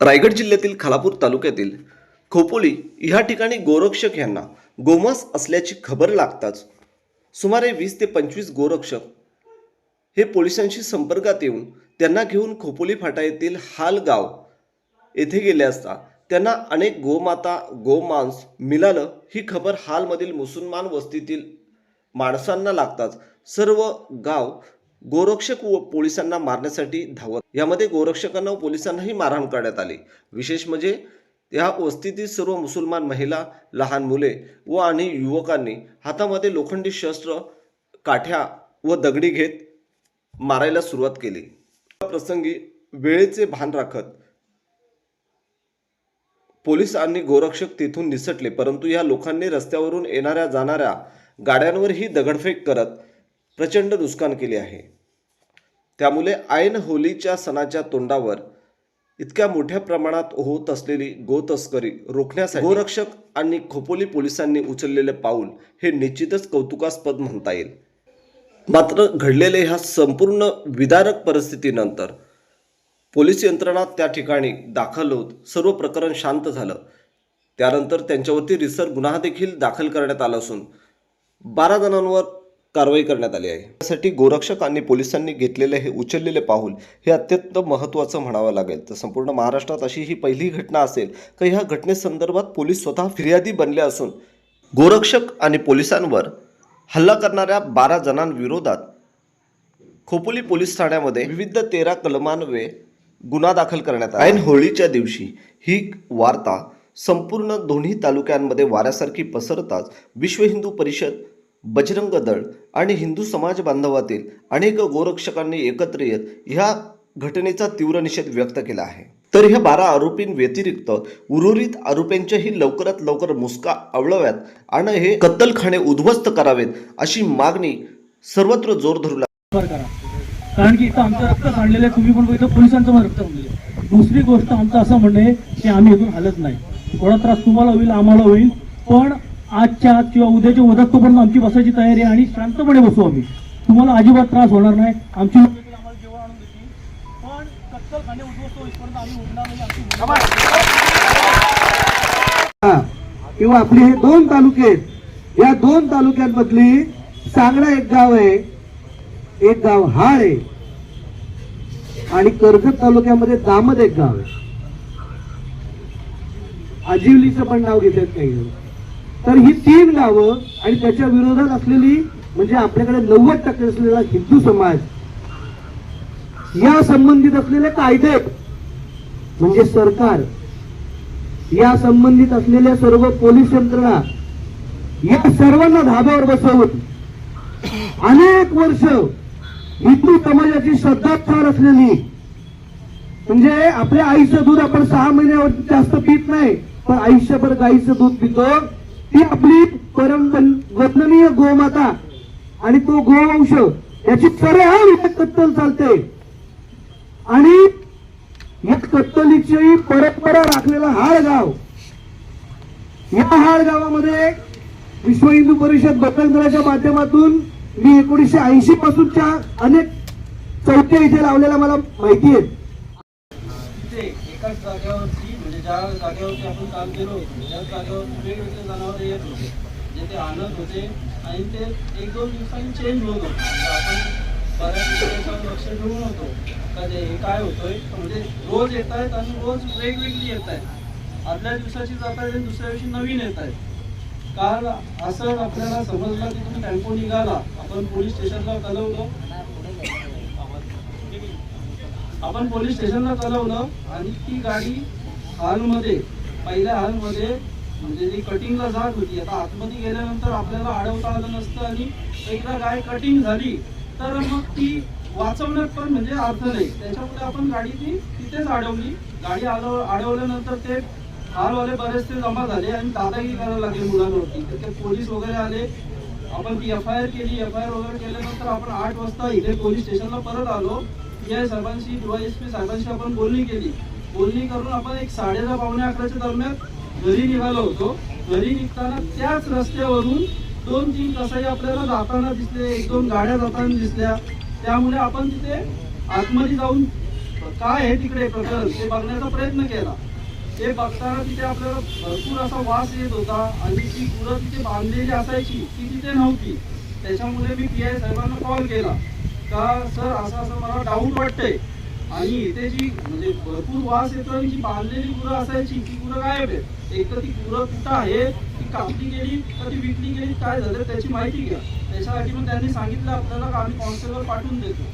रायगड जिल्ह्यातील खालापूर तालुक्यातील खोपोली ह्या ठिकाणी गोरक्षक यांना गोमांस असल्याची खबर लागताच सुमारे वीस ते पंचवीस गोरक्षक हे पोलिसांशी संपर्कात येऊन त्यांना घेऊन खोपोली फाटा येथील हाल गाव येथे गेले असता त्यांना अनेक गोमाता गोमांस मिळालं. ही खबर हालमधील मुसलमान वस्तीतील माणसांना लागताच सर्व गाव गोरक्षक व पोलिसांना मारण्यासाठी धावत. यामध्ये गोरक्षकांना व पोलिसांनाही मारहाण करण्यात आली. विशेष म्हणजे या वस्तीतील सर्व मुसलमान महिला लहान मुले व आणि युवकांनी हातामध्ये लोखंडी शस्त्र काठ्या व दगडी घेत मारायला सुरुवात केली. या प्रसंगी वेळेचे भान राखत पोलीस आणि गोरक्षक तिथून निसटले. परंतु या लोकांनी रस्त्यावरून येणाऱ्या जाणाऱ्या गाड्यांवरही दगडफेक करत प्रचंड नुकसान केले आहे. त्यामुळे ऐन होलीच्या सणाच्या तोंडावर इतक्या मोठ्या प्रमाणात होत असलेली गोतस्करी रोखण्यासाठी गोरक्षक आणि खोपोली पोलिसांनी उचललेले पाऊल हे निश्चितच कौतुकास्पद म्हणता येईल. मात्र घडलेल्या ह्या संपूर्ण विदारक परिस्थितीनंतर पोलीस यंत्रणा त्या ठिकाणी दाखल होत सर्व प्रकरण शांत झालं. त्यानंतर त्यांच्यावरती रिसर गुन्हा देखील दाखल करण्यात आला असून बारा जणांवर कारवाई करण्यात आली आहे. त्यासाठी गोरक्षक आणि पोलिसांनी घेतलेले हे उचललेले पाऊल हे अत्यंत महत्त्वाचं म्हणावं लागेल. तर संपूर्ण महाराष्ट्रात अशी ही पहिली घटना असेल का ह्या घटनेसंदर्भात पोलीस स्वतः फिर्यादी बनले असून गोरक्षक आणि पोलिसांवर हल्ला करणाऱ्या बारा जणांविरोधात खोपोली पोलीस ठाण्यामध्ये विविध तेरा कलमान्वये गुन्हा दाखल करण्यात आला. ऐन होळीच्या दिवशी ही वार्ता संपूर्ण दोन्ही तालुक्यांमध्ये वाऱ्यासारखी पसरताच विश्व हिंदू परिषद बजरंग दळ आणि हिंदू समाज बांधवातील अनेक गोरक्षकांनी एकत्र येत ह्या घटनेचा तीव्र निषेध व्यक्त केला आहे. तर ह्या बारा आरोपींव्यतिरिक्त उर्वरित आरोपींच्याही लवकरात लवकर मुसका आवळव्यात आणि हे कत्तलखाने उद्ध्वस्त करावेत अशी मागणी सर्वत्र जोर धरू लागली. करा. कारण की इथं आमचं रक्त काढलेलं आहे. तुम्ही पण बघितलं पोलिसांचं पण रक्त काढलेलं आहे दुसरी गोष्ट आमचं असं म्हणणं आहे की आम्ही इथून हलत नाही. थोडा त्रास तुम्हाला होईल आम्हाला होईल. पण आजच्या किंवा उद्याच्या उद्यात तोपर्यंत आमची बसायची तयारी आहे आणि शांतपणे बसू आम्ही. तुम्हाला अजिबात त्रास होणार नाही. आमची आम्हाला जेवण आणून देतील. पण उद्ध्वस्त होईपर्यंत आम्ही उठणार नाही आमची हा. किंवा आपले हे दोन तालुके आहेत. या दोन तालुक्यांमधली सांगडा एक गाव आहे. एक गाव हाळ आहे. आणि कर्जत तालुक्यामध्ये दामद एक गाव आहे. आजिवलीचं पण नाव घेतात काही जण. तर ही तीन गावं आणि त्याच्या विरोधात असलेली म्हणजे आपल्याकडे नव्वद टक्के असलेला हिंदू समाज या संबंधित असलेले कायदे म्हणजे सरकार या संबंधित असलेल्या सर्व पोलीस यंत्रणा या सर्वांना धाब्यावर बसवून अनेक वर्ष हिंदू समाजाची श्रद्धा असलेली म्हणजे आपल्या आईचं दूध आपण सहा महिन्यावर जास्त पित नाही पण आयुष्यभर गाईचं दूध पितो. ती आपली परम वंदनीय गोमाता आणि तो गोवंश याची सर्व कत्तल चालते. आणि या कत्तलीची परंपरा राखलेला हाळ गाव या हाळ गावामध्ये विश्व हिंदू परिषद बटंगराच्या माध्यमातून मी एकोणीसशे ऐंशी पासूनच्या अनेक चौथ्या इथे लावलेल्या मला माहिती आहे ज्या जागेवरती आपण काम केलो त्या जागेवर वेगवेगळे जनावर येत होते. जे ते आणत होते आणि ते एक दोन दिवसांनी चेंज होत होते. म्हणजे आपण बऱ्याच त्याच्यावर लक्ष ठेवून होतो. का ते हे काय होतोय? म्हणजे रोज येत आहेत आणि रोज वेगवेगळी येत आहेत. आदल्या दिवसाची जात आहेत आणि दुसऱ्या दिवशी नवीन येत आहेत. काल असं आपल्याला समजलं की तुम्ही टेम्पो निघाला. आपण पोलीस स्टेशनला कळवलं आपण पोलीस स्टेशनला चालवलं आणि ती गाडी हॉलमध्ये पहिल्या हॉलमध्ये म्हणजे जी कटिंगला जात होती आता आतमध्ये गेल्यानंतर आपल्याला अडवता आलं नसतं आणि एकदा गाय कटिंग झाली तर मग ती वाचवण्यात पण म्हणजे अर्थ नाही. त्याच्यामुळे आपण गाडी ती तिथेच अडवली. गाडी अडव अडवल्यानंतर ते हॉलवाले बरेचसे जमा झाले आणि दादागिरी करायला लागले मुलांवरती. तर ते पोलीस वगैरे आले. आपण ती एफ आय आर केली. एफ आय आर वगैरे केल्यानंतर आपण आठ वाजता इथे पोलीस स्टेशनला परत आलो. पी आय साहेबांशी पी साहेबांशी आपण बोलणी केली. बोलणी करून आपण एक साडेदहा पावणे अकराच्या दरम्यान घरी निघालो होतो. घरी निघताना त्याच रस्त्यावरून दोन तीन कसाई आपल्याला जाताना दिसले एक दोन गाड्या जाताना दिसल्या. त्यामुळे आपण तिथे आतमध्ये जाऊन काय आहे तिकडे प्रकरण ते बघण्याचा प्रयत्न केला. ते बघताना तिथे आपल्याला भरपूर असा वास येत होता आणि ती गुरं तिथे बांधलेली असायची ती तिथे नव्हती. त्याच्यामुळे मी पी आय साहेबांना कॉल केला. का सर असं असं मला डाऊट वाटतंय. आणि इथे जी म्हणजे भरपूर वास येतो आणि जी बांधलेली गुरं असायची ती गुरं गायब आहेत. एक तर ती गुरं कुठं आहे ती कापली गेली तर ती विकली गेली काय झालं त्याची माहिती घ्या. त्याच्यासाठी मग त्यांनी सांगितलं आपल्याला का आम्ही कॉन्स्टेबल पाठवून देतो.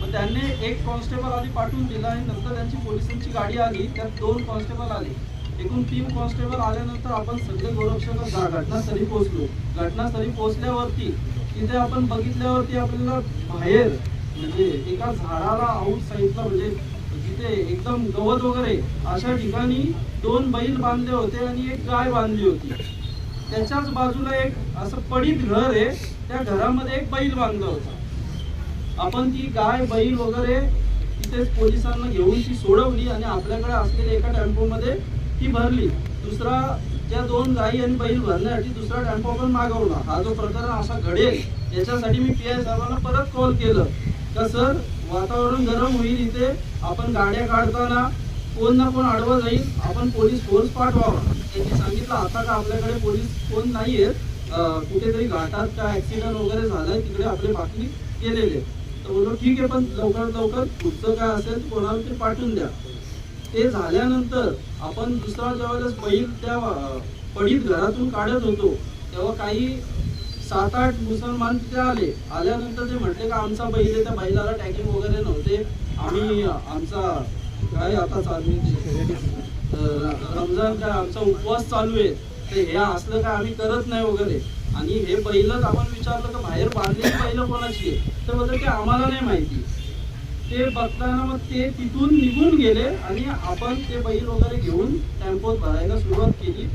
मग त्यांनी एक कॉन्स्टेबल आधी पाठवून दिला आणि नंतर त्यांची पोलिसांची गाडी आली त्यात दोन कॉन्स्टेबल आले. एकूण तीन कॉन्स्टेबल आल्यानंतर आपण सगळे गोरक्षक घटनास्थळी पोहोचलो. घटनास्थळी पोहोचल्यावरती तिथे आपण बघितल्यावरती आपल्याला बाहेर म्हणजे एका झाडाला आऊट साईडला म्हणजे जिथे एकदम गवत वगैरे अशा ठिकाणी दोन बैल बांधले होते आणि एक गाय बांधली होती. त्याच्याच बाजूला एक असं पडीत घर आहे त्या घरामध्ये एक बैल बांधला होता. आपण ती गाय बैल वगैरे तिथेच पोलिसांना घेऊन ती सोडवली आणि आपल्याकडे असलेल्या एका टॅम्पोमध्ये ती भरली. दुसरा त्या दोन गायी आणि बैल भरण्यासाठी दुसरा टेम्पो आपण मागवला. हा जो प्रकार असा घडेल याच्यासाठी मी पी आय साहेबांना परत कॉल केलं. तर सर वातावरण गरम होईल इथे. आपण गाड्या काढताना कोण ना कोण आडवा जाईल. आपण पोलीस फोर्स पाठवावा. त्यांनी सांगितलं आता का आपल्याकडे पोलीस कोण नाही आहेत कुठेतरी घाटात काय ऍक्सिडेंट वगैरे झालाय तिकडे आपले बाकी केलेले तर बोललो ठीक आहे पण लवकरात लवकर पुढचं काय असेल कोणाला ते पाठवून द्या. ते झाल्यानंतर आपण दुसरा ज्यावेळेस बैल त्या पडीत घरातून काढत होतो तेव्हा काही सात आठ मुसलमान तिथे आले. आल्यानंतर ते म्हटले का आमचा बैल आहे त्या बैलाला टॅकिंग वगैरे नव्हते. आम्ही आमचा काय आता चालू रमजान काय आमचा उपवास चालू आहे. ते हे असलं काय आम्ही करत नाही वगैरे. आणि हे बैलच आपण विचारलं तर बाहेर बांधलेली बैल कोणाची आहे? तर बोलतो की आम्हाला नाही माहिती. ते बघताना मग ते तिथून निघून गेले आणि आपण ते बैल वगैरे घेऊन टेम्पोत भरायला सुरुवात केली.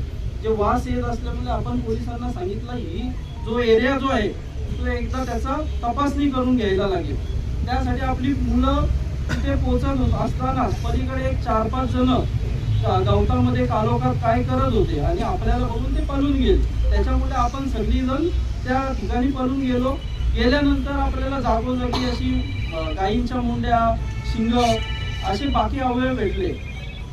जे वास येत असल्यामुळे आपण पोलिसांना सांगितलं ही जो एरिया जो आहे तो एकदा त्याचा तपासणी करून घ्यायला लागेल. त्यासाठी आपली मुलं तिथे पोचत असतानाच असताना पलीकडे एक चार पाच जण गवतामध्ये कालोखात काय करत होते आणि आपल्याला बघून ते पळून गेले. त्याच्यामुळे आपण सगळीजण त्या ठिकाणी पळून गेलो. गेल्यानंतर आपल्याला जागोजागी अशी गायींच्या मुंड्या शिंग असे बाकी अवयव भेटले.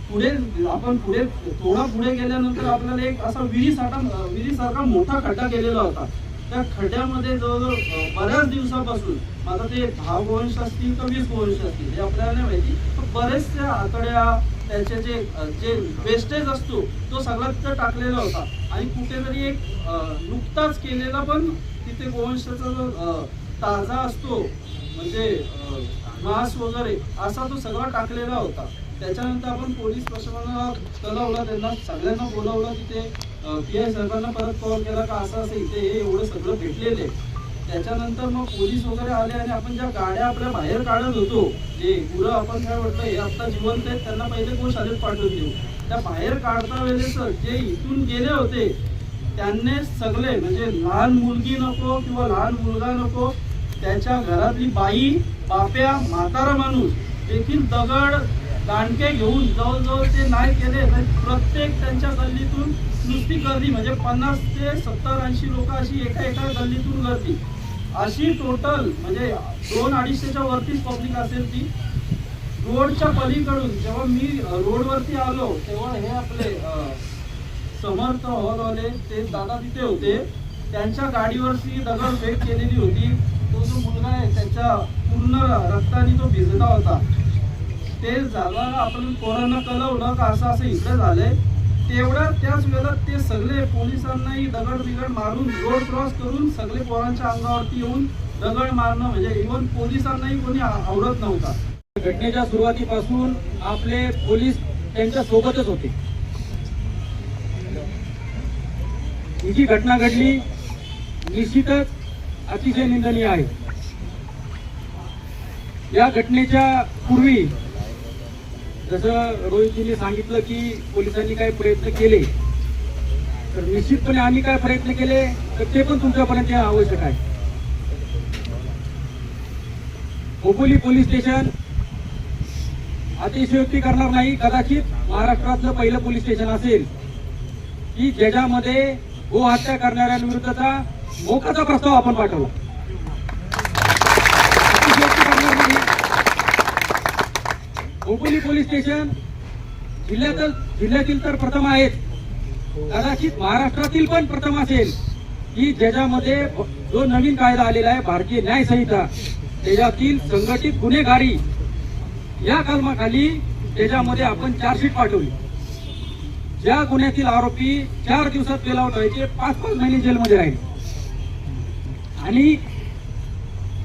पुढे आपण पुढे थोडा पुढे गेल्यानंतर आपल्याला एक असा विहिरीसारखा अं, विहिरीसारखा मोठा खड्डा केलेला होता. त्या खड्ड्यामध्ये जवळजवळ बऱ्याच दिवसापासून माझा ते दहा गोवंश असतील का वीस वंश असतील हे आपल्याला नाही माहिती बरेचशा आतड्या त्याचे जे जे वेस्टेज असतो तो सगळा तिथं टाकलेला होता. आणि कुठेतरी एक नुकताच केलेला पण तिथे गोवंशाचा जो ताजा असतो म्हणजे अं, मांस वगैरे असा तो सगळा टाकलेला होता. त्याच्यानंतर आपण पोलीस प्रशासनाला कळवलं त्यांना सगळ्यांना बोलावलं तिथे पी आय साहेबांना परत कॉल केला का असं असं इथे हे एवढं सगळं भेटलेले त्याच्यानंतर मग पोलीस वगैरे आले आणि आपण ज्या गाड्या आपल्या बाहेर काढत होतो जे गुरं आपण काय म्हटलं हे आता जिवंत आहेत त्यांना पहिले गोशाळेत पाठवून देऊ? त्या बाहेर काढता वेळेस जे इथून गेले होते त्यांनी सगळे म्हणजे लहान मुलगी नको किंवा लहान मुलगा नको त्याच्या घरातली बाई बाप्या म्हातारा माणूस देखील दगड दांडके घेऊन जवळजवळ ते नाही केले तर प्रत्येक त्यांच्या गल्लीतून नुसती गर्दी. म्हणजे पन्नास ते सत्तर ऐंशी लोक अशी एका एका गल्लीतून गर्दी. अशी टोटल म्हणजे दोन अडीचशेच्या वरतीच पब्लिक असेल ती. रोडच्या पलीकडून जेव्हा मी रोडवरती आलो तेव्हा हे आपले समर्थ हॉलवाले ते दादा तिथे होते. त्यांच्या गाडीवरती दगडफेक केलेली होती. तो जो मुलगा आहे त्याच्या पूर्ण रक्ताने तो भिजला होता. ते झालं आपण पोरांना कळवलं का असं असं इकडे झालंय. तेवढ्या त्याच वेळेला ते सगळे पोलिसांनाही दगड बिगड मारून रोड क्रॉस करून सगळे पोरांच्या अंगावरती येऊन दगड मारणं म्हणजे इव्हन पोलिसांनाही कोणी आवडत नव्हता. घटनेच्या सुरुवातीपासून आपले पोलीस त्यांच्या सोबतच होते. ही जी घटना घडली निश्चितच अतिशय निंदनीय आहे. या घटनेच्या पूर्वी जसं रोहितजींनी सांगितलं की पोलिसांनी काय प्रयत्न केले तर निश्चितपणे आम्ही काय प्रयत्न केले तर ते पण तुमच्यापर्यंत आवश्यक आहे. खोपोली पोलीस स्टेशन अतिशयोक्ती करणार नाही कदाचित महाराष्ट्रातलं पहिलं पोलीस स्टेशन असेल की ज्याच्यामध्ये गोहत्या करणाऱ्यांविरुद्धचा मोकाचा प्रस्ताव आपण पाठवला अतिशयोक्ती करणार नाही खोपोली पोलीस स्टेशन जिल्ह्यातील जिल्ह्यातील तर प्रथम आहेत. कदाचित महाराष्ट्रातील पण प्रथम असेल. की ज्याच्यामध्ये जो नवीन कायदा आलेला आहे भारतीय न्याय संहिता त्याच्यातील संघटित गुन्हेगारी या कलमाखाली त्याच्यामध्ये आपण चार्जशीट पाठवली. ज्या गुन्ह्यातील आरोपी चार दिवसात बेल व्हायचे पाच पाच महिने जेलमध्ये राहिले. आणि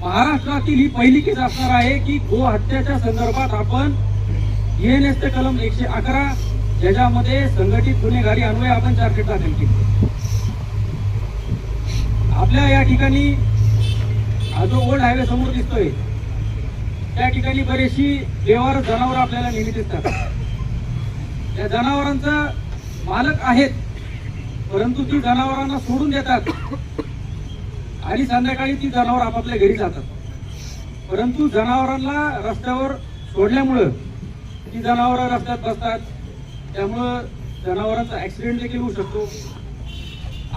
महाराष्ट्रातील ही पहिली केस असणार आहे की गो हत्याच्या संदर्भात आपण एन चे कलम एकशे अकरा ज्याच्यामध्ये संघटित गुन्हेगारी अन्वय आपण चार्जशीट दाखल केली आपल्या या ठिकाणी हा जो ओल्ड हायवे समोर दिसतोय त्या ठिकाणी बरेचशी व्यवहार जनावर आपल्याला नेहमी दिसतात. त्या जनावरांचा मालक आहेत परंतु ती जनावरांना सोडून देतात. आणि संध्याकाळी ती जनावर आपापल्या घरी जातात. परंतु जनावरांना रस्त्यावर सोडल्यामुळं ती जनावरं रस्त्यात बसतात. त्यामुळं जनावरांचा ऍक्सिडेंट देखील होऊ शकतो.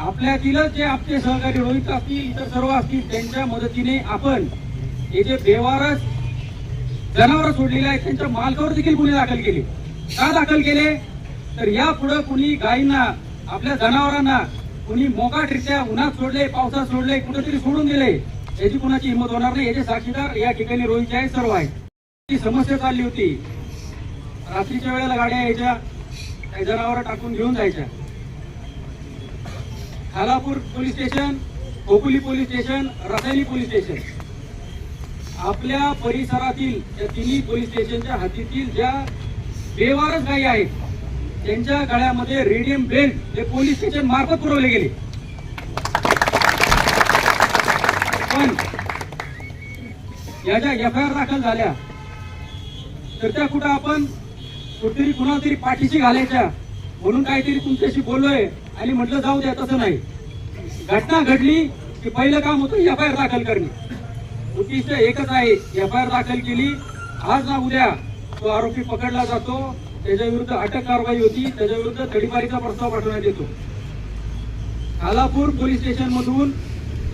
आपल्यातीलच जे आपले सहकारी रोहित असतील इतर सर्व असतील त्यांच्या मदतीने आपण हे जे बेवारस जनावर सोडलेले आहेत त्यांच्या मालकावर देखील गुन्हे दाखल केले. का दाखल केले? तर या पुढे कुणी गायींना आपल्या जनावरांना कुणी मोकाटरित्या उन्हात सोडले पावसात सोडले कुठेतरी सोडून दिले याची कुणाची हिंमत होणार नाही. याचे साक्षीदार या ठिकाणी रोहितचे आहे सर्व आहेत. ती समस्या चालली होती. रात्रीच्या वेळेला गाड्या यायच्या काही जनावर टाकून घेऊन जायच्या. Khalapur police station Khopoli police station Rasayani police station. आपल्या परिसरातील या तिन्ही पोलीस स्टेशनच्या हातीतील ज्या बेवारस गायी आहेत त्यांच्या गळ्यामध्ये रेडियम बेल्ट हे पोलीस स्टेशन मार्फत पुरवले गेले. पण या ज्या एफ आय आर दाखल झाल्या तर त्या कुठं आपण कुठेतरी कुणाला तरी पाठीशी घालायच्या म्हणून काहीतरी तुमच्याशी बोललोय आणि म्हटलं जाऊ द्या तसं नाही. घटना घडली की पहिलं काम होतं एफ आय आर दाखल करणे. उद्दिष्ट एकच आहे एफ आय आर दाखल केली. आज ना उद्या तो आरोपी पकडला जातो. त्याच्या विरुद्ध अटक कारवाई होती. त्याच्या विरुद्ध तडीपारीचा प्रस्ताव पाठवण्यात येतो. खालापूर पोलीस स्टेशन मधून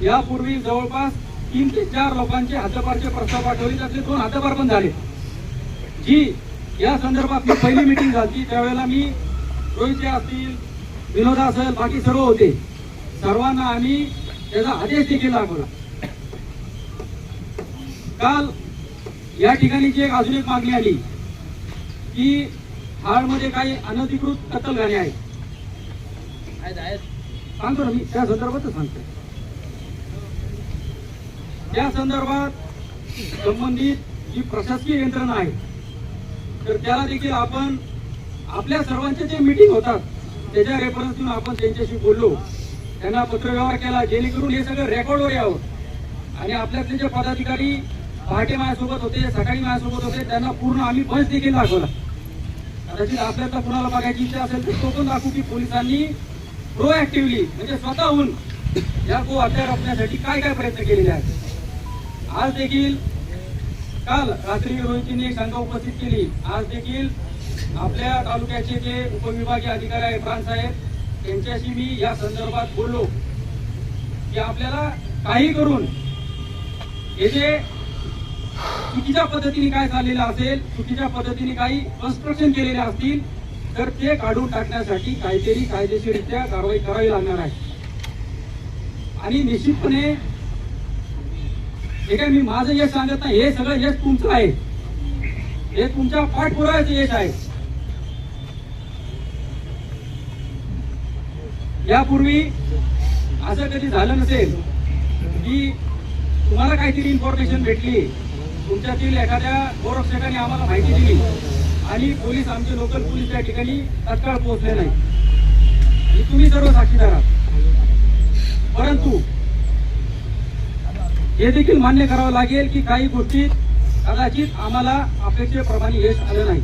यापूर्वी जवळपास तीन ते चार लोकांचे हद्दपारचे प्रस्ताव पाठवले. त्यातले दोन हद्दपार पण झाले. जी या संदर्भात मी पहिली मिटिंग झाली. त्यावेळेला मी रोहित असतील विनोदा असेल बाकी सर्व होते. सर्वांना आम्ही त्याचा आदेश देखील दाखवला काल या ठिकाणी जी एक अजून एक मागणी आली की हाळमध्ये काही अनधिकृत कत्तलखाने आहेत. सांगतो ना मी त्या संदर्भातच सांगतो. त्या संदर्भात संबंधित जी प्रशासकीय यंत्रणा आहे तर त्याला देखील आपण आपल्या सर्वांचे जे मीटिंग होतात त्याच्या रेफरन्स आपण त्यांच्याशी बोललो. त्यांना पत्रव्यवहार केला जेणेकरून हे सगळं रेकॉर्डवर यावं. आणि आपल्यातले जे पदाधिकारी पहाटे माझ्यासोबत होते सकाळी माझ्यासोबत होते त्यांना पूर्ण आम्ही बस देखील दाखवला. कदाचित आपल्याला कुणाला बघायची इच्छा असेल तर तो पण दाखवू की पोलिसांनी प्रोएक्टिव्हली म्हणजे स्वतःहून या गो हत्या रोखण्यासाठी काय काय प्रयत्न केलेले आहेत. आज देखील काल रात्री रोहितीने एक शंका उपस्थित केली. आज देखील आपल्या तालुक्याचे जे उपविभागीय अधिकारी आहेत प्रांत साहेब त्यांच्याशी मी या संदर्भात बोललो. की आपल्याला काही करून हे जे चुकीच्या पद्धतीने काय चाललेलं असेल चुकीच्या पद्धतीने काही कन्स्ट्रक्शन केलेले असतील तर ते काढून टाकण्यासाठी काहीतरी कायदेशीररित्या कारवाई करावी लागणार आहे. आणि निश्चितपणे ठीक आहे मी माझं यश सांगत नाही हे सगळं यश तुमचं आहे. हे तुमच्या पाठपुराव्याचं यश आहे. यापूर्वी असं कधी झालं नसेल की तुम्हाला काहीतरी इन्फॉर्मेशन भेटली. तुमच्यातील एखाद्या गोरक्षकाने आम्हाला माहिती दिली आणि पोलीस आमचे लोकल पोलीस त्या ठिकाणी तत्काळ पोहोचले नाही तुम्ही सर्व साक्षीदार आहात. परंतु हे देखील मान्य करावं लागेल की काही गोष्टी कदाचित आम्हाला अपेक्षेप्रमाणे यश आलं नाही.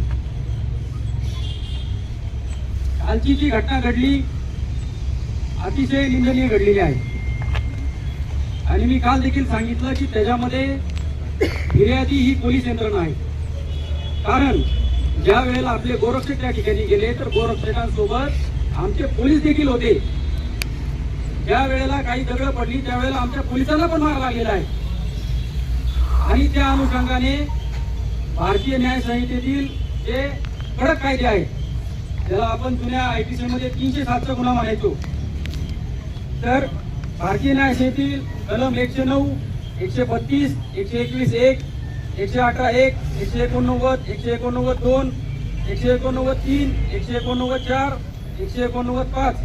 कालची जी घटना घडली अतिशय निंदनीय घडलेली आहे. आणि मी काल देखील सांगितलं की त्याच्यामध्ये फिर्यादी ही पोलीस यंत्रणा आहे. कारण ज्या वेळेला आपले गोरक्षक त्या ठिकाणी गेले तर गोरक्षकांसोबत आमचे पोलीस देखील होते. ज्या वेळेला काही दगड पडली त्यावेळेला आमच्या पोलिसांना पण मार लागलेला आहे. आणि त्या अनुषंगाने भारतीय न्याय संहितेतील जे कडक कायदे आहेत ज्याला आपण जुन्या आय टी सीमध्ये तीनशे सातचा गुन्हा मानायचो तर भारतीय न्याय संहितेतील कलम एकशे नऊ एकशे बत्तीस एकशे एकवीस एक एकशे अठरा एक एकशे एकोणनव्वद एकशे एकोणनव्वद दोन एकशे एकोणनव्वद तीन एकशे एकोणनव्वद चार एकशे एकोणनव्वद पाच.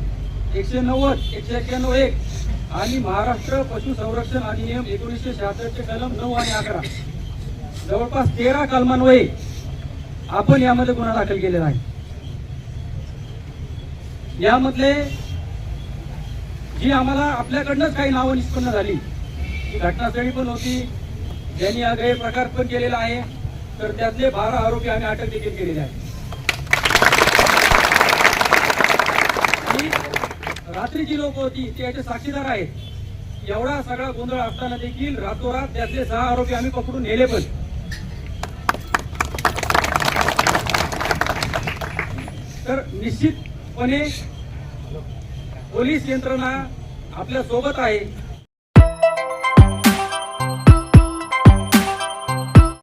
एकशे नव्वद एकशे एक्क्याण्णव एक आणि महाराष्ट्र पशु संरक्षण अधिनियम एकोणीसशे शहात्तरचे कलम नऊ आणि अकरा. जवळपास तेरा कलमान्वये आपण यामध्ये गुन्हा दाखल केलेला आहे. यामधले जी आम्हाला आपल्याकडनंच काही नावं निष्पन्न झाली घटनास्थळी पण होती ज्यांनी हा गैरप्रकार पण केलेला आहे तर त्यातले बारा आरोपी आम्ही अटक देखील केलेले आहे आणि रात्रीची लोक होती ते याचे साक्षीदार आहेत. एवढा सगळा गोंधळ असताना देखील रातोरात त्यातले सहा आरोपी आम्ही पकडून नेले पण. तर निश्चितपणे पोलीस यंत्रणा आपल्यासोबत आहे.